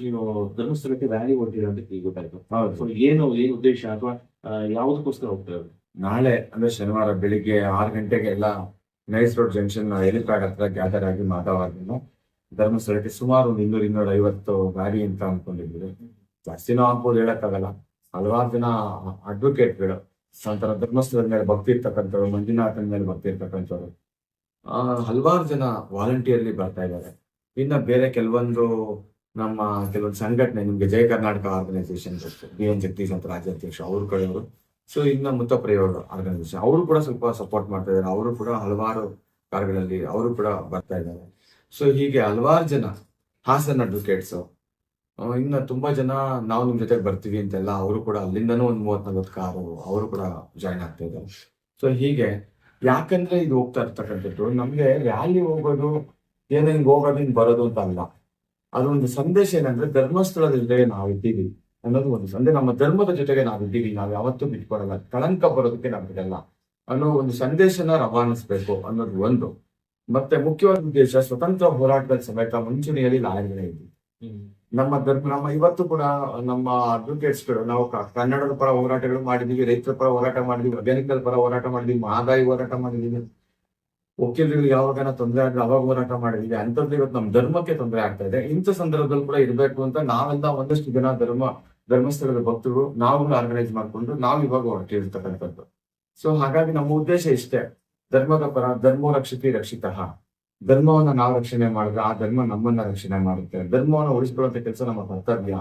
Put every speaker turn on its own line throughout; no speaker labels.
ನೀವು ಧರ್ಮಸ್ಥಳಕ್ಕೆ ರ್ಯಾಲಿ ಹೊರಟಿರೋ ಅಂತ ಈಗ ಗೊತ್ತಾಯ್ತು.
ಹೌದು.
ಸೊ ಏನು ಏನು ಉದ್ದೇಶ ಅಥವಾ ಯಾವ್ದಕ್ಕೋಸ್ಕರ ಹೋಗ್ತಾ ಇರೋದು?
ನಾಳೆ ಅಂದ್ರೆ ಶನಿವಾರ ಬೆಳಿಗ್ಗೆ ಆರು ಗಂಟೆಗೆ ಎಲ್ಲ ನೈಸ್ ರೋಡ್ ಜಂಕ್ಷನ್ ಹೆಲಿಪ್ಯಾಡ್ ಹತ್ರ ಗ್ಯಾದರ್ ಆಗಿ ಮಾತಾಡಿದ್ನು ಧರ್ಮಸ್ಥಳಕ್ಕೆ ಸುಮಾರು ಒಂದು ಇನ್ನೂರು ಇನ್ನೂರ ಐವತ್ತು ಗಾಡಿ ಅಂತ ಅನ್ಕೊಂಡಿದ್ದೀವಿ. ಜಾಸ್ತಿನೂ ಆಗ್ಬೋದು ಹೇಳಕ್ಕಾಗಲ್ಲ. ಹಲವಾರು ಜನ ಅಡ್ವೊಕೇಟ್ಗಳು ಸಂತರ ಧರ್ಮಸ್ಥಳದ ಮೇಲೆ ಭಕ್ತಿ ಇರ್ತಕ್ಕಂಥವ್ರು ಮಂಜುನಾಥನ ಮೇಲೆ ಭಕ್ತಿ ಇರ್ತಕ್ಕಂಥವ್ರು ಆ, ಹಲವಾರು ಜನ ವಾಲಂಟಿಯರ್ಲಿ ಬರ್ತಾ ಇದ್ದಾರೆ. ಇನ್ನ ಬೇರೆ ಕೆಲವೊಂದು ನಮ್ಮ ಕೆಲವೊಂದು ಸಂಘಟನೆ, ನಿಮ್ಗೆ Jaya Karnataka organisation B N Jagadish ಅಂತ ರಾಜ್ಯಾಧ್ಯಕ್ಷ ಅವ್ರ ಕಡೆಯವರು ಸೊ ಇನ್ನ ಮುತ್ತ ಪ್ರಯೋಗ ಆರ್ಗನೈಸೇಷನ್ ಅವರು ಕೂಡ ಸ್ವಲ್ಪ ಸಪೋರ್ಟ್ ಮಾಡ್ತಾ ಇದ್ದಾರೆ. ಅವರು ಕೂಡ ಹಲವಾರು ಕಾರ್ಯಗಳಲ್ಲಿ ಅವರು ಕೂಡ ಬರ್ತಾ ಇದ್ದಾರೆ. ಸೊ ಹೀಗೆ ಹಲವಾರು ಜನ, ಹಾಸನ್ ಅಡ್ವೊಕೇಟ್ಸ್ ಇನ್ನ ತುಂಬಾ ಜನ ನಾವು ನಿಮ್ ಜೊತೆ ಬರ್ತೀವಿ ಅಂತೆಲ್ಲ ಅವರು ಕೂಡ ಅಲ್ಲಿಂದನೂ ಒಂದ್ ಮೂವತ್ ನಲ್ವತ್ತು ಕಾರು ಅವರು ಕೂಡ ಜಾಯ್ನ್ ಆಗ್ತಾ ಇದ್ದಾರೆ. ಸೊ ಹೀಗೆ ಯಾಕಂದ್ರೆ ಇದು ಹೋಗ್ತಾ ಇರ್ತಕ್ಕಂಥದ್ದು, ನಮ್ಗೆ ರ್ಯಾಲಿ ಹೋಗೋದು, ಏನೇನ್ ಹಿಂಗ್ ಹೋಗೋದು ಹಿಂಗ್ ಬರೋದು ಅಂತ ಅಲ್ಲ. ಅದೊಂದು ಸಂದೇಶ ಏನಂದ್ರೆ ಧರ್ಮಸ್ಥಳದಲ್ಲಿ ನಾವಿದ್ದೀವಿ ಅನ್ನೋದು ಒಂದು ಅಂದ್ರೆ ನಮ್ಮ ಧರ್ಮದ ಜೊತೆಗೆ ನಾವಿದ್ದೀವಿ ನಾವು ಯಾವತ್ತೂ ಬಿಟ್ಕೊಡಲ್ಲ. ಕಳಂಕ ಬರೋದಕ್ಕೆ ನಾವು ಬಿಡಲ್ಲ ಅನ್ನೋ ಒಂದು ಸಂದೇಶನ ರವಾನಿಸ್ಬೇಕು ಅನ್ನೋದು ಒಂದು. ಮತ್ತೆ ಮುಖ್ಯವಾದ ಉದ್ದೇಶ ಸ್ವತಂತ್ರ ಹೋರಾಟದ ಸಮೇತ ಮುಂಚೂಣಿಯಲ್ಲಿ ನಾಯಕರೇ ಇದ್ವಿ ನಮ್ಮ ಧರ್ಮ, ನಮ್ಮ ಇವತ್ತು ಕೂಡ ನಮ್ಮ ಅಡ್ವೊಕೇಟ್ಸ್ಗಳು, ನಾವು ಕನ್ನಡದ ಪರ ಹೋರಾಟಗಳು ಮಾಡಿದೀವಿ ರೈತರ ಪರ ಹೋರಾಟ ಮಾಡಿದೀವಿ ವೈಜ್ಞಾನಿಕರ ಪರ ಹೋರಾಟ ಮಾಡಿದೀವಿ ಮಹದಾಯಿ ಹೋರಾಟ ಮಾಡಿದೀವಿ ವಕೀಲರಿಗೆ ಯಾವಾಗ ತೊಂದರೆ ಆದ್ರೆ ಅವಾಗ ಹೋರಾಟ ಮಾಡಿದ್ವಿ. ಅಂತದ್ದು ಇವತ್ತು ನಮ್ಮ ಧರ್ಮಕ್ಕೆ ತೊಂದರೆ ಆಗ್ತಾ ಇದೆ. ಇಂಥ ಸಂದರ್ಭದಲ್ಲಿ ಕೂಡ ಇರಬೇಕು ಅಂತ ನಾವೆಲ್ಲ ಒಂದಷ್ಟು ಜನ ಧರ್ಮ, ಧರ್ಮಸ್ಥಳದ ಭಕ್ತರು ನಾವು ಆರ್ಗನೈಸ್ ಮಾಡ್ಕೊಂಡು ನಾವು ಇವಾಗ ಹೊರಟಿರ್ತಕ್ಕಂಥದ್ದು ಸೊ ಹಾಗಾಗಿ ನಮ್ಮ ಉದ್ದೇಶ ಇಷ್ಟೇ. ಧರ್ಮದ ಪರ, ಧರ್ಮೋ ರಕ್ಷಿತಿ ರಕ್ಷಿತ. ಧರ್ಮವನ್ನ ನಾವು ರಕ್ಷಣೆ ಮಾಡಿದ್ರೆ ಆ ಧರ್ಮ ನಮ್ಮನ್ನ ರಕ್ಷಣೆ ಮಾಡುತ್ತೆ. ಧರ್ಮವನ್ನು ಉಳಿಸಿಕೊಳ್ಳುವಂತ ಕೆಲಸ ನಮ್ಮ ಕರ್ತವ್ಯ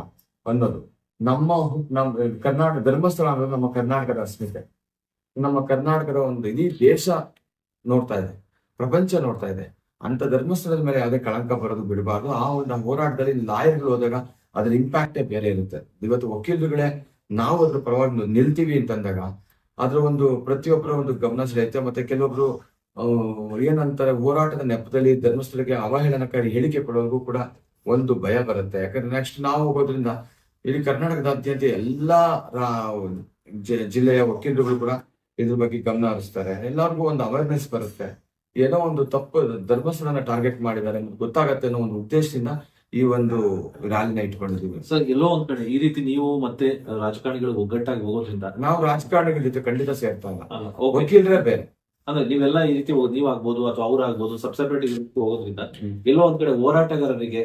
ಅನ್ನೋದು. ನಮ್ಮ ನಮ್ ಕರ್ನಾಟಕ ಧರ್ಮಸ್ಥಳ ಅನ್ನೋದು ನಮ್ಮ ಕರ್ನಾಟಕದ ಅಸ್ಮಿತೆ ನಮ್ಮ ಕರ್ನಾಟಕದ ಒಂದು ಇಡೀ ದೇಶ ನೋಡ್ತಾ ಇದೆ. ಪ್ರಪಂಚ ನೋಡ್ತಾ ಇದೆ. ಅಂತ ಧರ್ಮಸ್ಥಳದ ಮೇಲೆ ಯಾವುದೇ ಕಳಂಕ ಬರೋದು ಬಿಡಬಾರ್ದು. ಆ ಒಂದು ಹೋರಾಟದಲ್ಲಿ ಲಾಯರ್ಗಳು ಹೋದಾಗ ಅದ್ರ ಇಂಪ್ಯಾಕ್ಟೇ ಬೇರೆ ಇರುತ್ತೆ. ಇವತ್ತು ವಕೀಲರುಗಳೇ ನಾವು ಅದ್ರ ಪರವಾಗಿ ನಿಲ್ತೀವಿ ಅಂತಂದಾಗ ಅದ್ರ ಒಂದು ಪ್ರತಿಯೊಬ್ಬರ ಒಂದು ಗಮನ ಸೆಳೆಯುತ್ತೆ. ಮತ್ತೆ ಕೆಲವೊಬ್ರು ಏನಂತಾರೆ, ಹೋರಾಟದ ನೆಪದಲ್ಲಿ ಧರ್ಮಸ್ಥಳಕ್ಕೆ ಅವಹೇಳನಕಾರಿ ಹೇಳಿಕೆ ಕೊಡೋರಿಗೂ ಕೂಡ ಒಂದು ಭಯ ಬರುತ್ತೆ. ಯಾಕಂದ್ರೆ ನೆಕ್ಸ್ಟ್ ನಾವು ಹೋಗೋದ್ರಿಂದ ಇಲ್ಲಿ ಕರ್ನಾಟಕದಾದ್ಯಂತ ಎಲ್ಲಾ ಜಿಲ್ಲೆಯ ವಕೀಲರುಗಳು ಕೂಡ ಇದ್ರ ಬಗ್ಗೆ ಗಮನ ಹರಿಸ್ತಾರೆ. ಎಲ್ಲರಿಗೂ ಒಂದು ಅವೇರ್ನೆಸ್ ಬರುತ್ತೆ. ಏನೋ ಒಂದು ತಪ್ಪು ಧರ್ಮಸ್ಥಳನ ಟಾರ್ಗೆಟ್ ಮಾಡಿದ್ದಾರೆ ಗೊತ್ತಾಗತ್ತೆ ಅನ್ನೋ ಒಂದು ಉದ್ದೇಶದಿಂದ ಈ ಒಂದು ರ್ಯಾಲಿನ ಇಟ್ಕೊಂಡಿದ್ದೀವಿ.
ಸರ್ ಎಲ್ಲೋ ಒಂದ್ ಕಡೆ ಈ ರೀತಿ ನೀವು ಮತ್ತೆ ರಾಜಕಾರಣಿಗಳು ಒಗ್ಗಟ್ಟಾಗಿ ಹೋಗೋದ್ರಿಂದ
ನಾವು ರಾಜಕಾರಣಿಗಳ ಜೊತೆ ಖಂಡಿತ ಸೇರ್ತಾ ಇಲ್ಲ. ವಕೀಲರೇ ಬೇರೆ.
ಅಂದ್ರೆ ನೀವೆಲ್ಲ ಈ ರೀತಿ ನೀವ್ ಆಗ್ಬೋದು ಅಥವಾ ಅವ್ರು ಆಗ್ಬೋದು ಸಬ್ಸೆಪರೇಟ್ ಹೋಗೋದ್ರಿಂದ ಎಲ್ಲೋ ಒಂದ್ ಕಡೆ ಹೋರಾಟಗಾರರಿಗೆ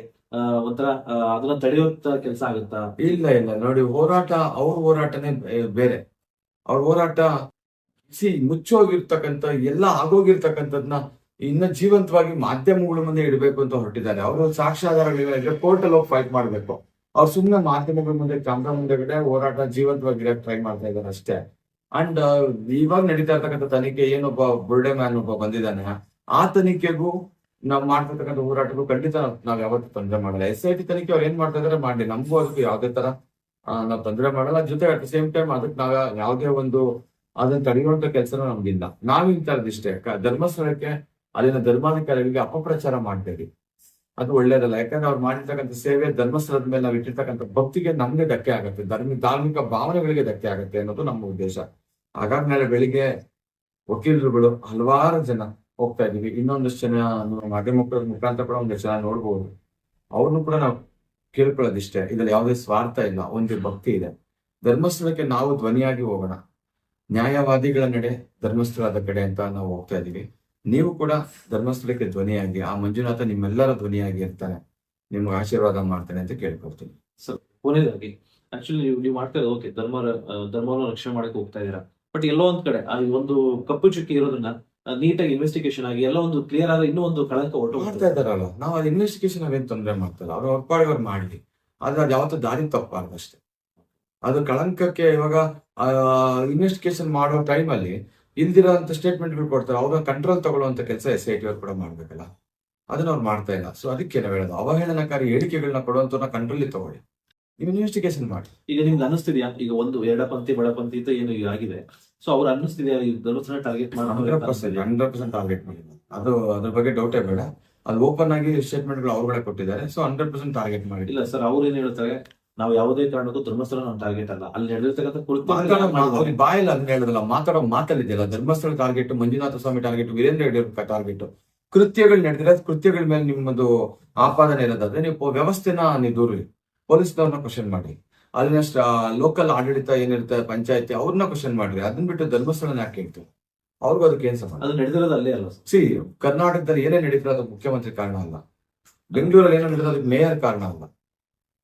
ಒಂಥರ ಅದನ್ನ ತಡೆಯುವಂತ ಕೆಲಸ ಆಗುತ್ತಾ?
ಇಲ್ಲ ಇಲ್ಲ. ನೋಡಿ ಹೋರಾಟ ಅವ್ರ ಹೋರಾಟನೇ ಬೇರೆ. ಅವ್ರ ಹೋರಾಟ ಸಿ, ಮುಚ್ಚೋಗಿರ್ತಕ್ಕಂಥ, ಎಲ್ಲ ಆಗೋಗಿರ್ತಕ್ಕಂಥದ್ನ ಇನ್ನ ಜೀವಂತವಾಗಿ ಮಾಧ್ಯಮಗಳ ಮುಂದೆ ಇಡಬೇಕು ಅಂತ ಹೊರಟಿದ್ದಾರೆ. ಅವರು ಸಾಕ್ಷ್ಯಾಧಾರಗಳಿದ್ರೆ ಕೋರ್ಟ್ ಅಲ್ಲಿ ಹೋಗಿ ಫೈಟ್ ಮಾಡ್ಬೇಕು. ಅವ್ರು ಸುಮ್ಮನೆ ಮಾಧ್ಯಮಗಳ ಮುಂದೆ, ಕ್ಯಾಮ್ರಾ ಮುಂದೆಗಡೆ ಹೋರಾಟ ಜೀವಂತವಾಗಿ ಟ್ರೈ ಮಾಡ್ತಾ ಇದ್ದಾರೆ ಅಷ್ಟೇ. ಅಂಡ್ ಇವಾಗ ನಡೀತಾ ಇರ್ತಕ್ಕಂಥ ತನಿಖೆ ಏನೊಬ್ಬ ಬುರ್ಡೆ ಮ್ಯಾನ್ ಒಬ್ಬ ಬಂದಿದ್ದಾನೆ. ಆ ತನಿಖೆಗೂ ನಾವು ಮಾಡ್ತಕ್ಕಂಥ ಹೋರಾಟಕ್ಕೂ ಖಂಡಿತ ನಾವ್ ಯಾವತ್ತೂ ತೊಂದರೆ ಮಾಡಲ್ಲ. ಎಸ್ ಐ ಟಿ ತನಿಖೆ ಅವ್ರು ಏನ್ ಮಾಡ್ತಾ ಇದಾರೆ ಮಾಡಿ ನಮಗೂ ಅದಕ್ಕೂ ಯಾವ್ದೇ ತರ ನಾವ್ ತೊಂದರೆ ಮಾಡಲ್ಲ. ಜೊತೆ ಅಟ್ ದ ಸೇಮ್ ಟೈಮ್ ಅದಕ್ಕೆ ನಾವ್ ಯಾವುದೇ ಒಂದು ಅದನ್ನ ತಡೆಯುವಂತ ಕೆಲಸನೂ ನಮ್ಗಿಲ್ಲ. ನಾವ್ ಇಷ್ಟೇ. ಧರ್ಮಸ್ಥಳಕ್ಕೆ ಅಲ್ಲಿನ ಧರ್ಮಾಧಿಕಾರಿಗಳಿಗೆ ಅಪಪ್ರಚಾರ ಮಾಡ್ಬೇಡಿ ಅದು ಒಳ್ಳೇದಲ್ಲ. ಯಾಕಂದ್ರೆ ಅವ್ರು ಮಾಡಿರ್ತಕ್ಕಂಥ ಸೇವೆ ಧರ್ಮಸ್ಥಳದ ಮೇಲೆ ನಾವು ಇಟ್ಟಿರ್ತಕ್ಕಂಥ ಭಕ್ತಿಗೆ ನಮ್ಗೆ ಧಕ್ಕೆ ಆಗುತ್ತೆ. ಧರ್ಮ, ಧಾರ್ಮಿಕ ಭಾವನೆಗಳಿಗೆ ಧಕ್ಕೆ ಆಗುತ್ತೆ ಅನ್ನೋದು ನಮ್ಮ ಉದ್ದೇಶ. ಹಾಗಾದ ಮೇಲೆ ಬೆಳಿಗ್ಗೆ ವಕೀಲರುಗಳು ಹಲವಾರು ಜನ ಹೋಗ್ತಾ ಇದೀವಿ ಇನ್ನೊಂದಷ್ಟು ಜನ ಮಾಧ್ಯಮಗಳ ಮುಖಾಂತರ ಕೂಡ ಒಂದಷ್ಟು ಜನ ನೋಡ್ಬೋದು. ಅವ್ರನ್ನು ಕೂಡ ನಾವು ಕೇಳ್ಕೊಳ್ಳೋದಿಷ್ಟೇ. ಇದ್ರಲ್ಲಿ ಯಾವುದೇ ಸ್ವಾರ್ಥ ಇಲ್ಲ. ಒಂದು ಭಕ್ತಿ ಇದೆ. ಧರ್ಮಸ್ಥಳಕ್ಕೆ ನಾವು ಧ್ವನಿಯಾಗಿ ಹೋಗೋಣ. ನ್ಯಾಯವಾದಿಗಳ ನಡೆ ಧರ್ಮಸ್ಥಳದ ಕಡೆ ಅಂತ ನಾವು ಹೋಗ್ತಾ ಇದೀವಿ. ನೀವು ಕೂಡ ಧರ್ಮಸ್ಥಳಕ್ಕೆ ಧ್ವನಿಯಾಗಿ ಆ ಮಂಜುನಾಥ ನಿಮ್ಮೆಲ್ಲರ ಧ್ವನಿಯಾಗಿ ಇರ್ತಾರೆ. ನಿಮ್ಗೆ ಆಶೀರ್ವಾದ ಮಾಡ್ತಾನೆ ಅಂತ ಕೇಳ್ಕೊಳ್ತೀನಿ.
ಕೊನೆಯದಾಗಿ ಆಕ್ಚುಲಿ ನೀವು ನೀವು ಮಾಡ್ತಾ ಓಕೆ ಧರ್ಮ ಧರ್ಮವನ್ನು ರಕ್ಷಣೆ ಮಾಡಕ್ಕೆ ಹೋಗ್ತಾ ಇದೀರಾ ಬಟ್ ಎಲ್ಲೋ ಒಂದ್ ಕಡೆ ಆ ಒಂದು ಕಪ್ಪು ಚುಕ್ಕಿ ಇರೋದನ್ನ ನೀಟಾಗಿ ಇನ್ವೆಸ್ಟಿಗೇಷನ್ ಆಗಿ ಎಲ್ಲ ಒಂದು ಕ್ಲಿಯರ್ ಆದ ಇನ್ನೂ ಒಂದು ಕಳಂಕ ಒಟ್ಟು
ಮಾಡ್ತಾ ಇದಾರಲ್ಲ ನಾವು ಅದು ಇನ್ವೆಸ್ಟಿಗೇಷನ್ ಅವೇನ್ ತೊಂದರೆ ಮಾಡ್ತಲ್ಲ. ಅವ್ರು ಒಪ್ಪಾಡಿ ಅವ್ರು ಮಾಡ್ಲಿ ಆದ್ರೆ ಅದು ಯಾವತ್ತೂ ದಾರಿ ತಪ್ಪಾರ್ದು ಅಷ್ಟೇ ಅದು ಕಳಂಕಕ್ಕೆ ಇವಾಗ ಇನ್ವೆಸ್ಟಿಗೇಷನ್ ಮಾಡೋ ಟೈಮಲ್ಲಿ ಇಲ್ದಿರೋಂಥ ಸ್ಟೇಟ್ಮೆಂಟ್ಗಳು ಕೊಡ್ತಾರೆ. ಅವಾಗ ಕಂಟ್ರೋಲ್ ತಗೊಳ್ಳುವಂತ ಕೆಲಸ ಎಸ್ ಐ ಟಿ ಅವ್ರು ಕೂಡ ಮಾಡ್ಬೇಕಲ್ಲ. ಅದನ್ನ ಅವ್ರು ಮಾಡ್ತಾ ಇಲ್ಲ. ಸೊ ಅದಕ್ಕೆ ನಾವು ಹೇಳೋದು. ಅವಹೇಳನಕಾರಿ ಹೇಳಿಕೆಗಳನ್ನ ಕೊಡುವಂತ ಕಂಟ್ರೋಲ್ ತಗೊಳ್ಳಿ. ನೀವು ಇನ್ವೆಸ್ಟಿಗೇಷನ್ ಮಾಡಿ.
ಈಗ ನಿಮ್ಗೆ ಅನಿಸ್ತಿದ್ಯಾ ಈಗ ಒಂದು ಎಡಪಂಥಿ ಬಡಪಂಥಿ ಅಂತ ಏನು ಈಗ ಆಗಿದೆ. ಸೊ ಅವ್ರು ಅನ್ನಿಸ್ತಿದ್ಯಾ? Dharmasthala target
hundred percent hundred percent target ಮಾಡಿದ್ದಾರೆ ಅದು ಅದ್ರ ಬಗ್ಗೆ ಡೌಟೇ ಬೇಡ. ಅದು ಓಪನ್ ಆಗಿ ಸ್ಟೇಟ್ಮೆಂಟ್ಗಳು ಅವ್ರುಗಳೇ ಕೊಟ್ಟಿದ್ದಾರೆ. ಸೊ ಹಂಡ್ರೆಡ್ ಪರ್ಸೆಂಟ್ ಟಾರ್ಗೆಟ್ ಮಾಡಿ
ಇಲ್ಲ ಸರ್ ಅವ್ರು ಏನ್ ಹೇಳ್ತಾರೆ? ನಾವು ಯಾವುದೇ ಕಾರಣಕ್ಕೂ ಧರ್ಮಸ್ಥಳ ನಾವು ಟಾರ್ಗೆಟ್ ಅಲ್ಲ. ಅಲ್ಲಿ ನಡೆದಿರ್ತಕ್ಕಂಥ
ಕುರಿತು ಬಾಯಲ್ಲ ಅದನ್ನ ಹೇಳೋದಲ್ಲ ಮಾತಾಡೋ ಮಾತಲ್ಲಿದೆಯಲ್ಲ Dharmasthala target Manjunatha Swamy target Veerendra Yediyurappa target ಕೃತ್ಯಗಳು ನಡೆದಿರೋ ಕೃತ್ಯಗಳ ಮೇಲೆ ನಿಮ್ಮದು ಆಪಾದನೆ ಇರೋದಾದ್ರೆ ನೀವು ವ್ಯವಸ್ಥೆನ ನೀವು ದೂರಿ ಪೊಲೀಸ್ನವ್ರನ್ನ ಕ್ವಶನ್ ಮಾಡಿ. ಅಲ್ಲಿನ ಲೋಕಲ್ ಆಡಳಿತ ಏನಿರುತ್ತೆ ಪಂಚಾಯತಿ ಅವ್ರನ್ನ ಕ್ವಶನ್ ಮಾಡ್ರಿ ಅದನ್ನ ಬಿಟ್ಟು ಧರ್ಮಸ್ಥಳನ ಯಾಕೆ ಹೇಳ್ತೀವಿ ಅವ್ರಿಗೂ ಅದಕ್ಕೆ ಏನ್ ಸಂಬಂಧ?
ಅದು ನಡೆದಿರೋದು ಅಲ್ಲೇ ಅಲ್ಲ
ಸಿ ಕರ್ನಾಟಕದಲ್ಲಿ ಏನೇ ನಡೀತಿರೋ ಅದು ಮುಖ್ಯಮಂತ್ರಿ ಕಾರಣ ಅಲ್ಲ. ಬೆಂಗಳೂರಲ್ಲಿ ಏನೋ ನಡೆದ ಅದಕ್ಕೆ ಮೇಯರ್ ಕಾರಣ ಅಲ್ಲ.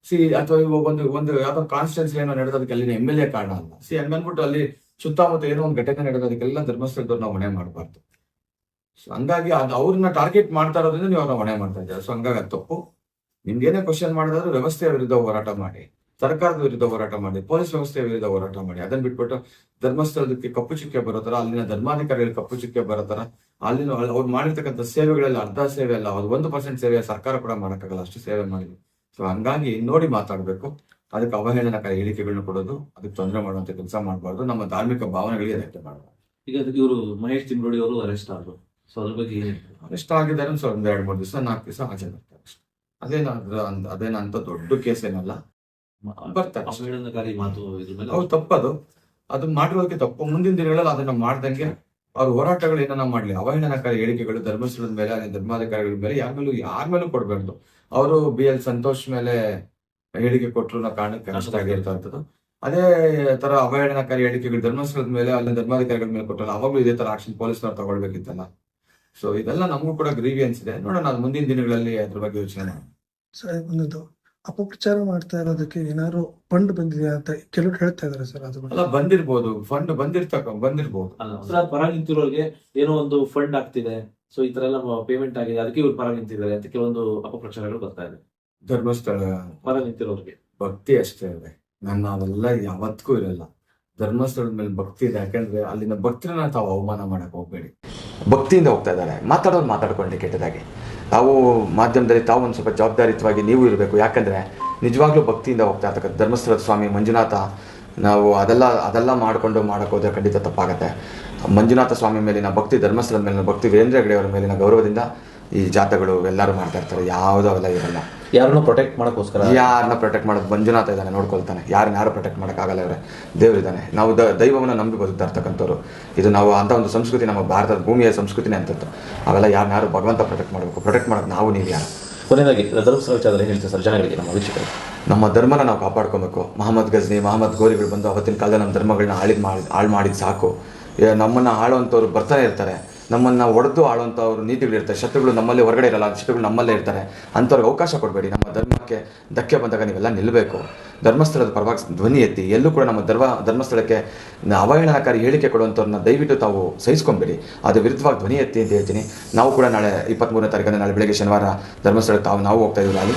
ಸಿ ಅಥವಾ ಇವಾಗ ಒಂದು ಒಂದು ಯಾವ್ದೋ ಕಾನ್ಸ್ಟಿಟ್ಯೂನ್ಸಿ ಏನೋ ನಡೆದೋದಕ್ಕೆ ಅಲ್ಲಿ ಎಂ ಎಲ್ ಎ ಕಾರಣ ಅಲ್ಲ. ಸಿ ಹಂಗನ್ಬಿಟ್ಟು ಅಲ್ಲಿ ಸುತ್ತಮುತ್ತ ಏನೋ ಒಂದು ಘಟನೆ ನಡೆದೋದಕ್ಕೆಲ್ಲ ಧರ್ಮಸ್ಥಳದವ್ರು ನಾವು ಹೊಣೆ ಮಾಡಬಾರ್ದು. ಸೊ ಹಂಗಾಗಿ ಅದು ಅವ್ರನ್ನ ಟಾರ್ಗೆಟ್ ಮಾಡ್ತಾ ಇರೋದ್ರಿಂದ ನೀವು ಅವ್ರನ್ನ ಹೊಣೆ ಮಾಡ್ತಾ ಇದ್ದಾರೆ. ಸೊ ಹಂಗಾಗಿ ಅದು ತಪ್ಪು. ನಿಮ್ಗೆ ಏನೇ ಕ್ವಶನ್ ಮಾಡಿದ್ರು ವ್ಯವಸ್ಥೆಯ ವಿರುದ್ಧ ಹೋರಾಟ ಮಾಡಿ. ಸರ್ಕಾರದ ವಿರುದ್ಧ ಹೋರಾಟ ಮಾಡಿ. ಪೊಲೀಸ್ ವ್ಯವಸ್ಥೆಯ ವಿರುದ್ಧ ಹೋರಾಟ ಮಾಡಿ. ಅದನ್ನ ಬಿಟ್ಬಿಟ್ಟು ಧರ್ಮಸ್ಥಳದಕ್ಕೆ ಕಪ್ಪು ಚುಕ್ಕೆ ಬರೋ ತರ, ಅಲ್ಲಿನ ಧರ್ಮಾಧಿಕಾರಿಗಳು ಕಪ್ಪು ಚುಕ್ಕೆ ಬರೋ ತರ, ಅಲ್ಲಿನ ಅವ್ರು ಮಾಡಿರ್ತಕ್ಕಂಥ ಸೇವೆಗಳೆಲ್ಲ ಅರ್ಧ ಸೇವೆ ಅಲ್ಲ, ಅದು ಒಂದು ಪರ್ಸೆಂಟ್ ಸೇವೆ ಸರ್ಕಾರ ಕೂಡ ಮಾಡೋಕ್ಕಾಗಲ್ಲ. ಅಷ್ಟು ಸೇವೆ ಮಾಡಿದ್ವಿ ಸೊ ಹಂಗಾಗಿ ನೋಡಿ ಮಾತಾಡಬೇಕು. ಅದಕ್ಕೆ ಅವಹೇಳನಕಾರಿ ಹೇಳಿಕೆಗಳನ್ನ ಕೊಡೋದು ಅದಕ್ಕೆ ತೊಂದರೆ ಮಾಡುವಂತ ಕೆಲಸ ಮಾಡಬಾರ್ದು. ನಮ್ಮ ಧಾರ್ಮಿಕ ಭಾವನೆಗಳಿಗೆ ಅದಕ್ಕೆ ಮಾಡಬಾರ್ದು
ಈಗ ಅದಕ್ಕೆ ಇವರು ಮಹೇಶ್ ತಿಮ್ರೋಡಿ ಅವರು ಅರೆಸ್ಟ್ ಆದ್ರು. ಸೊ ಅದ್ರ ಬಗ್ಗೆ ಏನು
ಅರೆಸ್ಟ್ ಆಗಿದ್ದಾರೆ ಸೊ ಒಂದ್ ಎರಡು ಮೂರು ದಿವಸ ನಾಲ್ಕು ದಿವಸ ಆಚೆ ಬರ್ತಾರೆ ಅದೇನಾದ್ರೂ ಅದೇನ ಅದೇನ ಅಂತ ದೊಡ್ಡ ಕೇಸ್ ಏನಲ್ಲ. ಬರ್ತಾರೆ.
ಅವಹೇಳನಕಾರಿ ಮಾತು ಇದ್ರ ಮೇಲೆ?
ಅವ್ರು ತಪ್ಪದು. ಅದು ಮಾಡಿರೋದಕ್ಕೆ ತಪ್ಪು. ಮುಂದಿನ ದಿನಗಳಲ್ಲಿ ಅದನ್ನ ಮಾಡ್ದಂಗೆ ಅವ್ರ ಹೋರಾಟಗಳು ಏನನ್ನ ಮಾಡ್ಲಿ? ಅವಹೇಳನಕಾರಿ ಹೇಳಿಕೆಗಳು, ಧರ್ಮಸ್ಥಳದ ಮೇಲೆ ಅಲ್ಲಿ ಧರ್ಮಾಧಿಕಾರಿಗಳ ಮೇಲೆ ಯಾರ ಮೇಲೂ ಯಾರ ಮೇಲೂ ಕೊಡಬಾರ್ದು. ಅವರು ಬಿ ಎಲ್ ಸಂತೋಷ್ ಮೇಲೆ ಹೇಳಿಕೆ ಕೊಟ್ಟರು ಅನ್ನೋ ಕಾರಣಕ್ಕೆ ಆಗಿರ್ತಕ್ಕಂಥದ್ದು. ಅದೇ ತರ ಅವಹೇಳನಕಾರಿ ಹೇಳಿಕೆಗಳು ಧರ್ಮಸ್ಥಳದ ಮೇಲೆ ಅಲ್ಲಿ ಧರ್ಮಾಧಿಕಾರಿಗಳ ಮೇಲೆ ಕೊಟ್ಟರು ಅವಾಗಲೂ ಇದೇ ತರ ಆಕ್ಷನ್ ಪೊಲೀಸ್ನವ್ರು ತಗೊಳ್ಬೇಕಿತ್ತಲ್ಲ. ಸೊ ಇದೆಲ್ಲ ನಮಗೂ ಕೂಡ ಗ್ರೀವಿಯನ್ಸ್ ಇದೆ. ನೋಡೋಣ ಮುಂದಿನ ದಿನಗಳಲ್ಲಿ ಅದ್ರ ಬಗ್ಗೆ ಯೋಚನೆ ಮಾಡೋಣ.
ಅಪಪ್ರಚಾರ ಮಾಡ್ತಾ ಇರೋದಕ್ಕೆ ಏನಾದ್ರು ಫಂಡ್ ಬಂದಿದೆ ಅಂತ ಕೆಲವರು ಹೇಳ್ತಾ ಇದಾರೆ ಸರ್ ಅದು
ಅಲ್ಲ ಬಂದಿರ್ಬೋದು. ಫಂಡ್ ಬಂದಿರ್ತಕ್ಕ ಬಂದಿರ್ಬೋದು.
ಅಲ್ಲ ಸರ್ ಪರ ನಿಂತಿರೋರಿಗೆ ಏನೋ ಒಂದು ಫಂಡ್ ಆಗ್ತಿದೆ. ಸೊ ಈ ತರ ಎಲ್ಲ ಪೇಮೆಂಟ್ ಆಗಿದೆ. ಅದಕ್ಕೆ ಇವ್ರು ಪರ ನಿಂತಿದ್ದಾರೆ ಅಂತ ಕೆಲವೊಂದು ಅಪಪ್ರಚಾರಗಳು ಬರ್ತಾ ಇದೆ.
ಧರ್ಮಸ್ಥಳ
ಪರ ನಿಂತಿರೋರಿಗೆ.
ಭಕ್ತಿ ಅಷ್ಟೇ ಇದೆ. ನನ್ನ ಅವೆಲ್ಲ ಯಾವತ್ತಿಗೂ ಇರಲ್ಲ. ಧರ್ಮಸ್ಥಳದ ಮೇಲೆ ಭಕ್ತಿ ಇದೆ. ಯಾಕಂದ್ರೆ ಅಲ್ಲಿನ ಭಕ್ತರನ್ನ ತಾವು ಅವಮಾನ ಮಾಡಕ್ ಹೋಗ್ಬೇಡಿ.
ಭಕ್ತಿಯಿಂದ ಹೋಗ್ತಾ ಇದ್ದಾರೆ. ಮಾತಾಡೋರು ಮಾತಾಡ್ಕೊಳ್ಳಿ ಕೆಟ್ಟದಾಗಿ. ತಾವು ಮಾಧ್ಯಮದಲ್ಲಿ ತಾವು ಒಂದು ಸ್ವಲ್ಪ ಜವಾಬ್ದಾರಿತವಾಗಿ ನೀವು ಇರಬೇಕು. ಯಾಕಂದರೆ ನಿಜವಾಗ್ಲೂ ಭಕ್ತಿಯಿಂದ ಹೋಗ್ತಾ ಇರ್ತಕ್ಕಂಥ ಧರ್ಮಸ್ಥಳದ ಸ್ವಾಮಿ ಮಂಜುನಾಥ, ನಾವು ಅದೆಲ್ಲ ಅದೆಲ್ಲ ಮಾಡಿಕೊಂಡು ಮಾಡೋಕೆ ಹೋದರೆ ಖಂಡಿತ ತಪ್ಪಾಗತ್ತೆ. ಮಂಜುನಾಥ ಸ್ವಾಮಿ ಮೇಲಿನ ಭಕ್ತಿ, ಧರ್ಮಸ್ಥಳದ ಮೇಲಿನ ಭಕ್ತಿ, ವೀರೇಂದ್ರ ಹೆಗಡೆಯವರ ಮೇಲಿನ ಗೌರವದಿಂದ ಈ ಜಾತಗಳು ಎಲ್ಲರೂ ಮಾಡ್ತಾ ಇರ್ತಾರೆ. ಯಾವುದೂ ಅವೆಲ್ಲ ಇರಲ್ಲ.
ಯಾರನ್ನೂ ಪ್ರೊಟೆಕ್ಟ್ ಮಾಡೋಕ್ಕೋಸ್ಕರ?
ಯಾರನ್ನ ಪ್ರೊಟೆಕ್ಟ್ ಮಾಡೋದು ಮಂಜುನಾಥ ಇದ್ದಾನೆ ನೋಡ್ಕೊಳ್ತಾನೆ. ಯಾರನ್ನ ಯಾರು ಪ್ರೊಟೆಕ್ಟ್ ಮಾಡೋಕ್ಕಾಗಲ್ಲ ಇವರೇ. ದೇವರಿದ್ದಾನೆ ನಾವು ದ ದೈವವನ್ನು ನಂಬಿ ಬದುಕ್ತಾ ಇರ್ತಕ್ಕಂಥವ್ರು. ಇದು ನಾವು ಅಂತ ಒಂದು ಸಂಸ್ಕೃತಿ ನಮ್ಮ ಭಾರತದ ಭೂಮಿಯ ಸಂಸ್ಕೃತಿನೇ ಅಂತದ್ದು. ಅವೆಲ್ಲ ಯಾರನ್ನ ಯಾರು ಭಗವಂತ ಪ್ರೊಟೆಕ್ಟ್ ಮಾಡಬೇಕು? ಪ್ರೊಟೆಕ್ಟ್ ಮಾಡೋದು ನಾವು ನೀವು ಯಾರು?
ಕೊನೆಯದಾಗಿ ಧರ್ಮಸ್ಥಳ ವಿಚಾರದಲ್ಲಿ ಹೇಳ್ತೀವಿ ಸರ್ ಜನಗಳಿಗೆ ನಮ್ಮ ವೀಕ್ಷಕರು
ನಮ್ಮ ಧರ್ಮನ ನಾವು ಕಾಪಾಡ್ಕೊಬೇಕು. ಮಹಮ್ಮದ್ ಗಜ್ನಿ ಮಹಮ್ಮದ್ ಗೋರಿಗಳು ಬಂದು ಅವತ್ತಿನ ಕಾಲದಲ್ಲಿ ನಮ್ಮ ಧರ್ಮಗಳನ್ನ ಆಳಿದ ಮಾಡಿ ಹಾಳು ಮಾಡಿದ ಸಾಕು. ನಮ್ಮನ್ನ ಆಳುವಂಥವ್ರು ಬರ್ತಾನೆ ಇರ್ತಾರೆ. ನಮ್ಮನ್ನ ಒಡೆದು ಆಳುವಂಥವ್ರು ನೀತಿಗಳಿರ್ತಾರೆ ಶತ್ರುಗಳು ನಮ್ಮಲ್ಲಿ ಹೊರಗಡೆ ಇರಲ್ಲ. ಶತ್ರುಗಳು ನಮ್ಮಲ್ಲೇ ಇರ್ತಾರೆ. ಅಂಥವ್ರಿಗೆ ಅವಕಾಶ ಕೊಡಬೇಡಿ. ನಮ್ಮ ಧರ್ಮಕ್ಕೆ ಧಕ್ಕೆ ಬಂದಾಗ ನೀವೆಲ್ಲ ನಿಲ್ಲಬೇಕು ಧರ್ಮಸ್ಥಳದ ಪರವಾಗಿ ಧ್ವನಿ ಎತ್ತಿ, ಎಲ್ಲೂ ಕೂಡ ನಮ್ಮ ಧರ್ಮ, ಧರ್ಮಸ್ಥಳಕ್ಕೆ ಅವಹೇಳನಕಾರಿ ಹೇಳಿಕೆ ಕೊಡುವಂಥವ್ರನ್ನ ದಯವಿಟ್ಟು ತಾವು ಸಹಿಸ್ಕೊಂಬೇಡಿ. ಅದು ವಿರುದ್ಧವಾಗಿ ಧ್ವನಿ ಎತ್ತಿ ಅಂತ ಹೇಳ್ತೀನಿ. ನಾವು ಕೂಡ ನಾಳೆ ಇಪ್ಪತ್ತ್ಮೂರನೇ ತಾರೀಕಂದರೆ ನಾಳೆ ಬೆಳಗ್ಗೆ ಶನಿವಾರ ಧರ್ಮಸ್ಥಳಕ್ಕೆ ತಾವು, ನಾವು ಹೋಗ್ತಾ ಇದ್ದೀವಿ ಅಲ್ಲಿ.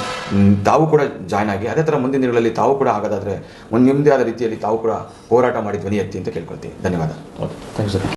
ತಾವು ಕೂಡ ಜಾಯ್ನ್ ಆಗಿ, ಅದೇ ಥರ ಮುಂದಿನ ದಿನಗಳಲ್ಲಿ ತಾವು ಕೂಡ ಆಗೋದಾದರೆ ಒಂದು ನಿಮ್ಮದೇ ಆದ ರೀತಿಯಲ್ಲಿ ತಾವು ಕೂಡ ಹೋರಾಟ ಮಾಡಿ ಧ್ವನಿ ಎತ್ತಿ ಅಂತ ಕೇಳ್ಕೊಳ್ತೀವಿ ಧನ್ಯವಾದ.
Okay thank you sir